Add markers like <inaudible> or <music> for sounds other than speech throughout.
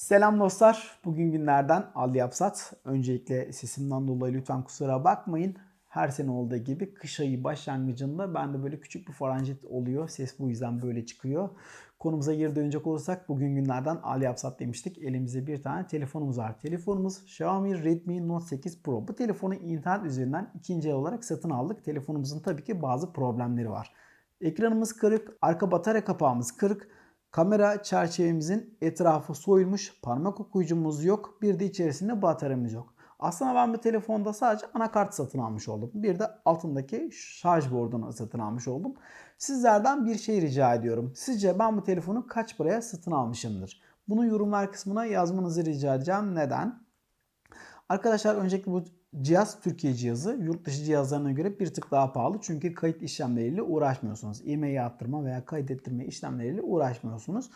Selam dostlar. Bugün günlerden Ali Yapsat. Öncelikle sesimden dolayı lütfen kusura bakmayın. Her sene olduğu gibi kış ayı başlangıcında bende böyle küçük bir faranjit oluyor. Ses bu yüzden böyle çıkıyor. Konumuza geri dönecek olursak bugün günlerden Ali Yapsat demiştik. Elimizde bir tane telefonumuz var. Telefonumuz Xiaomi Redmi Note 8 Pro. Bu telefonu internet üzerinden ikinci el olarak satın aldık. Telefonumuzun tabii ki bazı problemleri var. Ekranımız kırık, arka batarya kapağımız kırık. Kamera çerçevemizin etrafı soyulmuş, parmak okuyucumuz yok, bir de içerisinde bataryamız yok. Aslında ben bu telefonda sadece anakart satın almış oldum. Bir de altındaki şarj bordunu satın almış oldum. Sizlerden bir şey rica ediyorum. Sizce ben bu telefonu kaç paraya satın almışımdır? Bunu yorumlar kısmına yazmanızı rica edeceğim. Neden? Arkadaşlar öncelikle bu cihaz Türkiye cihazı yurt dışı cihazlarına göre bir tık daha pahalı. Çünkü kayıt işlemleriyle uğraşmıyorsunuz. E-mail attırma veya kaydettirme işlemleriyle uğraşmıyorsunuz.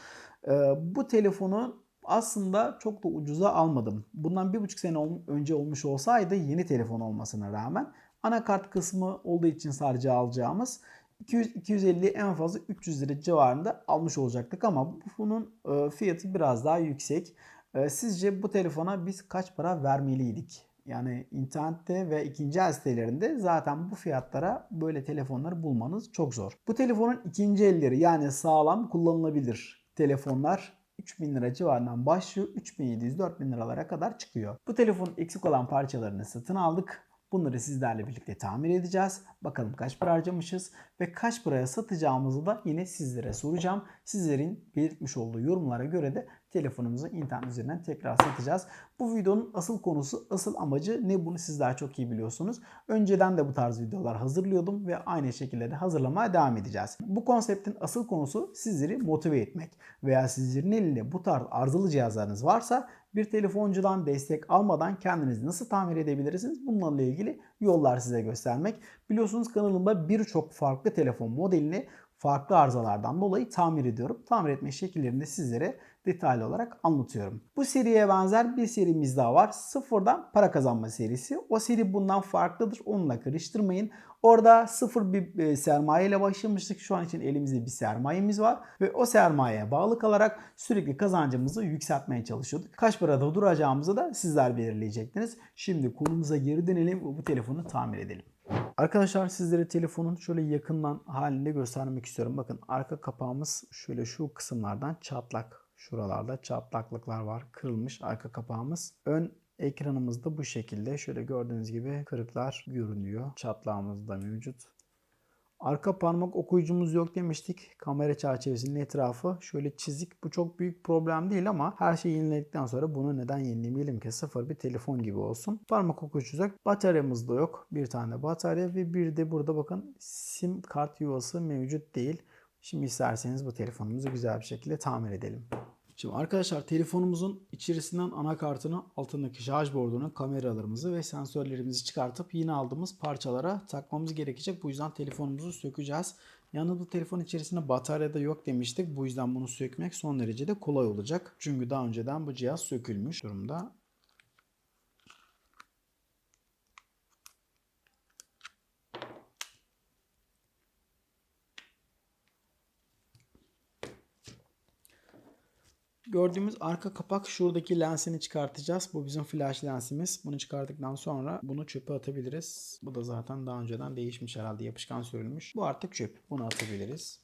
Ee, bu telefonu aslında çok da ucuza almadım. Bundan bir buçuk sene önce olmuş olsaydı yeni telefon olmasına rağmen anakart kısmı olduğu için sadece alacağımız 200-250 en fazla 300 lira civarında almış olacaktık ama bunun e, fiyatı biraz daha yüksek. E, sizce bu telefona biz kaç para vermeliydik? Yani internette ve ikinci el sitelerinde zaten bu fiyatlara böyle telefonları bulmanız çok zor. Bu telefonun ikinci elleri yani sağlam kullanılabilir telefonlar 3000 lira civarından başlıyor. 3700-4000 liralara kadar çıkıyor. Bu telefonun eksik olan parçalarını satın aldık. Bunları sizlerle birlikte tamir edeceğiz. Bakalım kaç para harcamışız ve kaç paraya satacağımızı da yine sizlere soracağım. Sizlerin belirtmiş olduğu yorumlara göre de telefonumuzu internet üzerinden tekrar satacağız. Bu videonun asıl konusu, asıl amacı ne bunu sizler çok iyi biliyorsunuz. Önceden de bu tarz videolar hazırlıyordum ve aynı şekilde de hazırlamaya devam edeceğiz. Bu konseptin asıl konusu sizleri motive etmek veya sizlerin elinde bu tarz arızalı cihazlarınız varsa bir telefoncudan destek almadan kendinizi nasıl tamir edebilirsiniz? Bunlarla ilgili yollar size göstermek. Biliyorsunuz kanalımda birçok farklı telefon modelini farklı arızalardan dolayı tamir ediyorum. Tamir etme şekillerini de sizlere detaylı olarak anlatıyorum. Bu seriye benzer bir serimiz daha var. Sıfırdan para kazanma serisi. O seri bundan farklıdır. Onunla karıştırmayın. Orada sıfır bir e, sermaye ile başlamıştık. Şu an için elimizde bir sermayemiz var. Ve o sermayeye bağlı kalarak sürekli kazancımızı yükseltmeye çalışıyorduk. Kaç parada duracağımızı da sizler belirleyecektiniz. Şimdi konumuza geri dönelim ve bu telefonu tamir edelim. Arkadaşlar sizlere telefonun şöyle yakından halinde göstermek istiyorum. Bakın arka kapağımız şöyle şu kısımlardan çatlak. Şuralarda çatlaklıklar var. Kırılmış arka kapağımız. Ön ekranımız da bu şekilde. Şöyle gördüğünüz gibi kırıklar görünüyor. Çatlağımız da mevcut. Arka parmak okuyucumuz yok demiştik. Kamera çerçevesinin etrafı şöyle çizik. Bu çok büyük problem değil ama her şeyi yeniledikten sonra bunu neden yenilemeyelim ki? Sıfır bir telefon gibi olsun. Parmak okuyucu yok. Bataryamız da yok. Bir tane batarya ve bir de burada bakın sim kart yuvası mevcut değil. Şimdi isterseniz bu telefonumuzu güzel bir şekilde tamir edelim. Şimdi arkadaşlar telefonumuzun içerisinden anakartını, altındaki şarj bordunu, kameralarımızı ve sensörlerimizi çıkartıp yine aldığımız parçalara takmamız gerekecek. Bu yüzden telefonumuzu sökeceğiz. Yalnız bu telefon içerisinde batarya da yok demiştik. Bu yüzden bunu sökmek son derece de kolay olacak. Çünkü daha önceden bu cihaz sökülmüş durumda. Gördüğümüz arka kapak şuradaki lensini çıkartacağız. Bu bizim flash lensimiz. Bunu çıkardıktan sonra bunu çöpe atabiliriz. Bu da zaten daha önceden değişmiş herhalde yapışkan sürülmüş. Bu artık çöp. Bunu atabiliriz.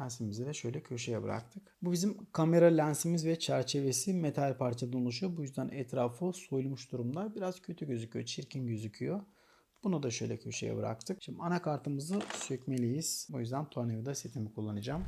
Lensimizi de şöyle köşeye bıraktık. Bu bizim kamera lensimiz ve çerçevesi metal parçadan oluşuyor. Bu yüzden etrafı soyulmuş durumda. Biraz kötü gözüküyor, çirkin gözüküyor. Bunu da şöyle köşeye bıraktık. Şimdi anakartımızı sökmeliyiz. O yüzden tornavida setimi kullanacağım.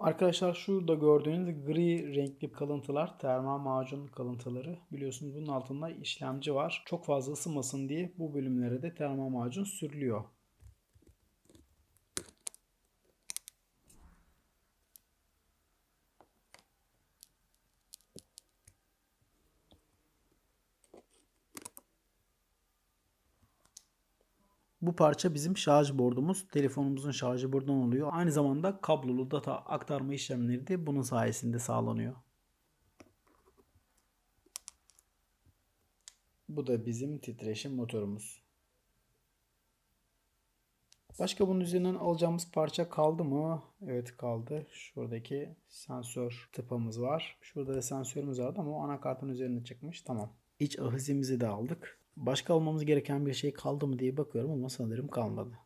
Arkadaşlar şurada gördüğünüz gri renkli kalıntılar termal macun kalıntıları. Biliyorsunuz bunun altında işlemci var. Çok fazla ısınmasın diye bu bölümlere de termal macun sürülüyor. Bu parça bizim şarj bordumuz. Telefonumuzun şarj bordundan oluyor. Aynı zamanda kablolu data aktarma işlemleri de bunun sayesinde sağlanıyor. Bu da bizim titreşim motorumuz. Başka bunun üzerinden alacağımız parça kaldı mı? Evet kaldı. Şuradaki sensör tıpamız var. Şurada da sensörümüz vardı ama o anakartın üzerine çıkmış. Tamam. İç ahizimizi de aldık. Başka almamız gereken bir şey kaldı mı diye bakıyorum ama sanırım kalmadı.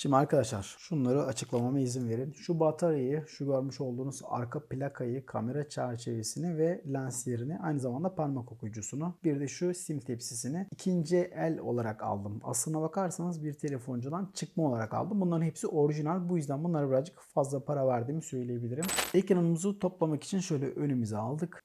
Şimdi arkadaşlar şunları açıklamama izin verin. Şu bataryayı, şu görmüş olduğunuz arka plakayı, kamera çerçevesini ve lenslerini aynı zamanda parmak okuyucusunu bir de şu sim tepsisini ikinci el olarak aldım. Aslına bakarsanız bir telefoncudan çıkma olarak aldım. Bunların hepsi orijinal. Bu yüzden bunlara birazcık fazla para verdiğimi söyleyebilirim. Ekranımızı toplamak için şöyle önümüze aldık.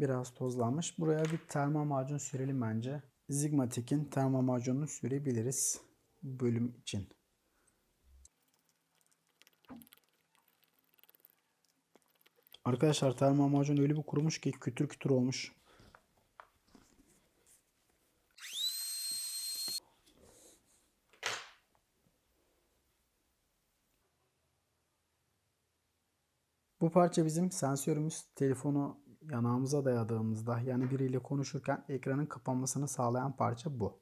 Biraz tozlanmış. Buraya bir termal macun sürelim bence. Zigmatik'in termal macununu sürebiliriz. Bölüm için. Arkadaşlar termal macun öyle bir kurumuş ki kütür kütür olmuş. Bu parça bizim sensörümüz. Telefonu yanağımıza dayadığımızda yani biriyle konuşurken ekranın kapanmasını sağlayan parça bu.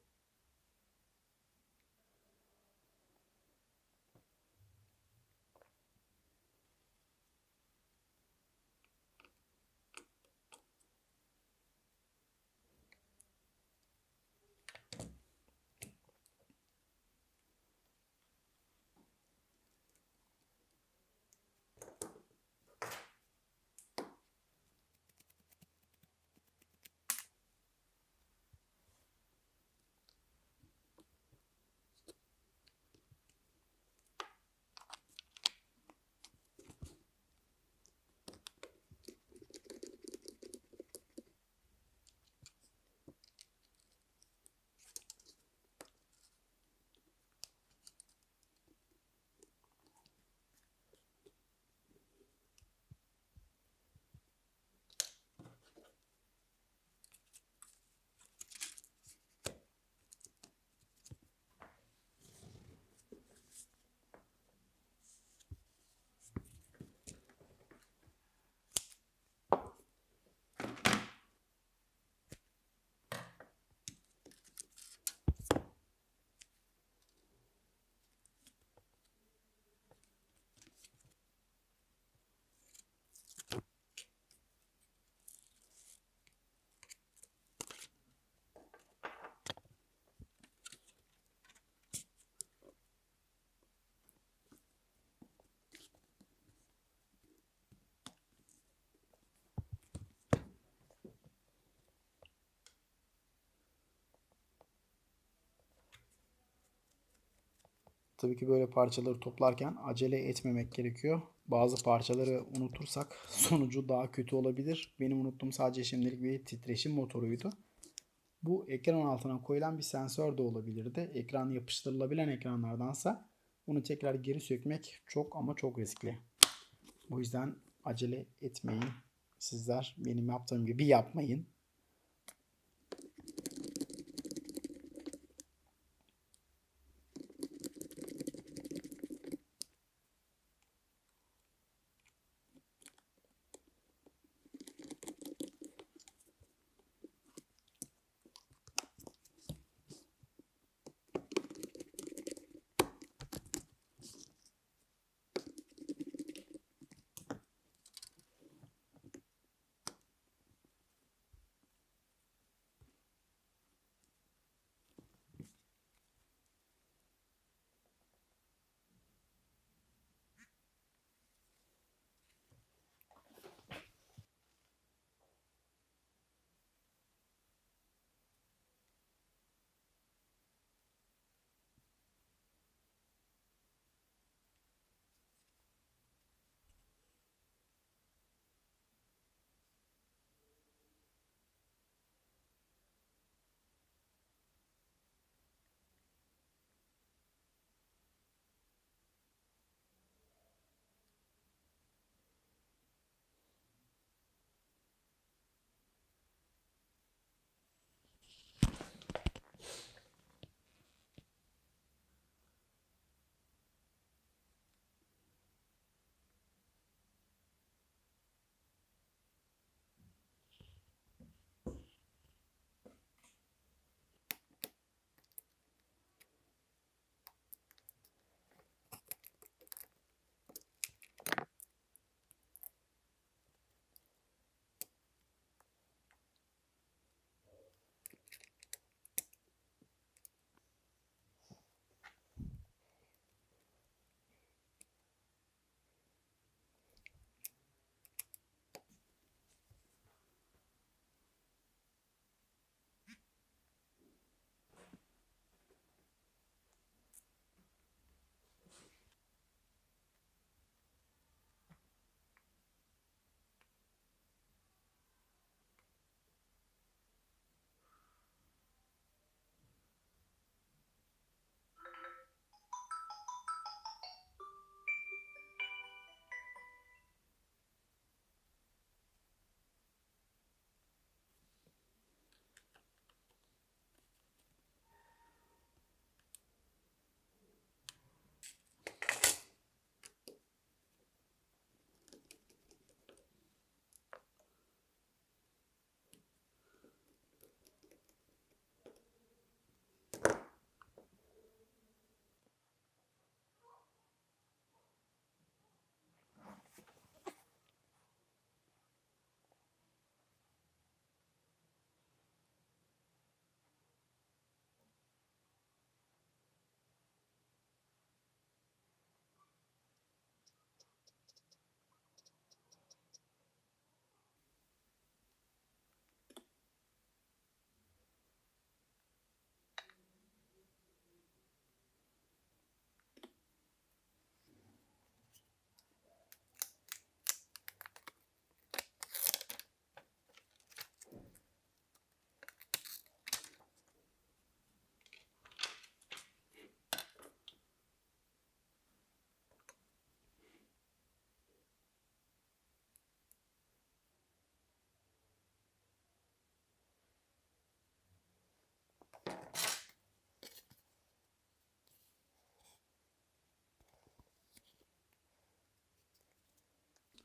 Tabii ki böyle parçaları toplarken acele etmemek gerekiyor. Bazı parçaları unutursak <laughs> sonucu daha kötü olabilir. Benim unuttuğum sadece şimdilik bir titreşim motoruydu. Bu ekran altına koyulan bir sensör de olabilirdi. Ekran yapıştırılabilen ekranlardansa bunu tekrar geri sökmek çok ama çok riskli. Bu yüzden acele etmeyin. Sizler benim yaptığım gibi yapmayın.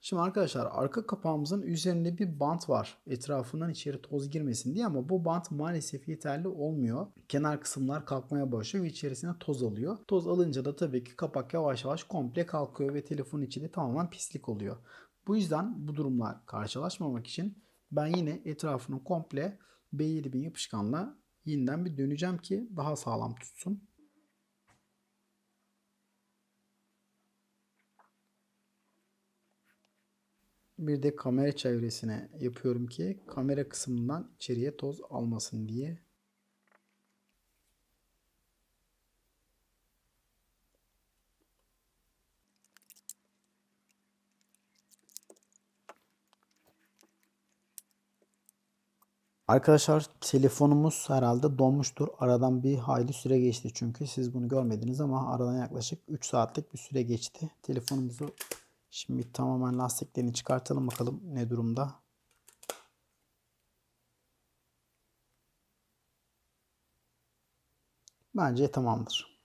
Şimdi arkadaşlar arka kapağımızın üzerinde bir bant var. Etrafından içeri toz girmesin diye ama bu bant maalesef yeterli olmuyor. Kenar kısımlar kalkmaya başlıyor ve içerisine toz alıyor. Toz alınca da tabii ki kapak yavaş yavaş komple kalkıyor ve telefonun içinde tamamen pislik oluyor. Bu yüzden bu durumla karşılaşmamak için ben yine etrafını komple B7000 yapışkanla yeniden bir döneceğim ki daha sağlam tutsun. Bir de kamera çevresine yapıyorum ki kamera kısmından içeriye toz almasın diye. Arkadaşlar telefonumuz herhalde donmuştur. Aradan bir hayli süre geçti çünkü siz bunu görmediniz ama aradan yaklaşık 3 saatlik bir süre geçti. Telefonumuzu şimdi tamamen lastiklerini çıkartalım bakalım ne durumda. Bence tamamdır.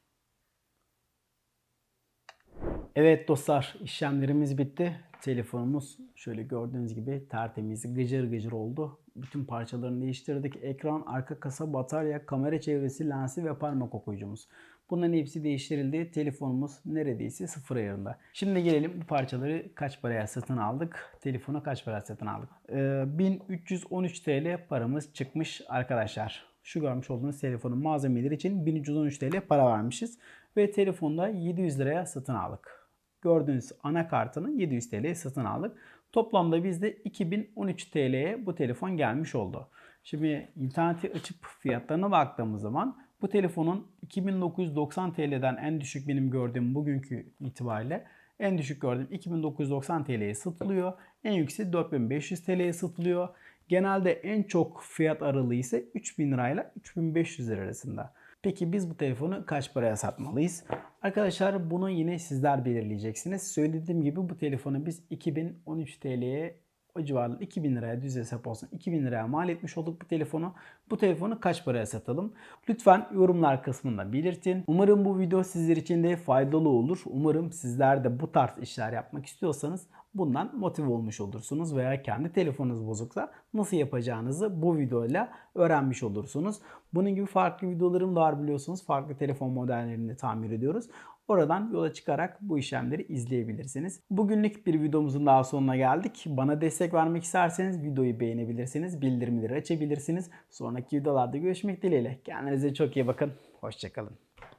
Evet dostlar işlemlerimiz bitti. Telefonumuz şöyle gördüğünüz gibi tertemiz gıcır gıcır oldu. Bütün parçalarını değiştirdik. Ekran, arka kasa, batarya, kamera çevresi, lensi ve parmak okuyucumuz. Bunların hepsi değiştirildi. Telefonumuz neredeyse sıfır ayarında. Şimdi gelelim bu parçaları kaç paraya satın aldık? Telefonu kaç paraya satın aldık? Ee, 1313 TL paramız çıkmış arkadaşlar. Şu görmüş olduğunuz telefonun malzemeleri için 1313 TL para vermişiz. Ve telefonda 700 liraya satın aldık gördüğünüz anakartını 700 TL'ye satın aldık. Toplamda bizde 2013 TL'ye bu telefon gelmiş oldu. Şimdi interneti açıp fiyatlarına baktığımız zaman bu telefonun 2990 TL'den en düşük benim gördüğüm bugünkü itibariyle en düşük gördüğüm 2990 TL'ye satılıyor. En yüksek 4500 TL'ye satılıyor. Genelde en çok fiyat aralığı ise 3000 lirayla 3500 lira arasında. Peki biz bu telefonu kaç paraya satmalıyız? Arkadaşlar bunu yine sizler belirleyeceksiniz. Söylediğim gibi bu telefonu biz 2013 TL'ye o civarında 2000 liraya düz hesap olsun 2000 liraya mal etmiş olduk bu telefonu. Bu telefonu kaç paraya satalım? Lütfen yorumlar kısmında belirtin. Umarım bu video sizler için de faydalı olur. Umarım sizler de bu tarz işler yapmak istiyorsanız bundan motive olmuş olursunuz veya kendi telefonunuz bozuksa nasıl yapacağınızı bu videoyla öğrenmiş olursunuz. Bunun gibi farklı videolarım da var biliyorsunuz. Farklı telefon modellerini tamir ediyoruz. Oradan yola çıkarak bu işlemleri izleyebilirsiniz. Bugünlük bir videomuzun daha sonuna geldik. Bana destek vermek isterseniz videoyu beğenebilirsiniz, bildirimleri açabilirsiniz. Sonraki videolarda görüşmek dileğiyle. Kendinize çok iyi bakın. Hoşçakalın.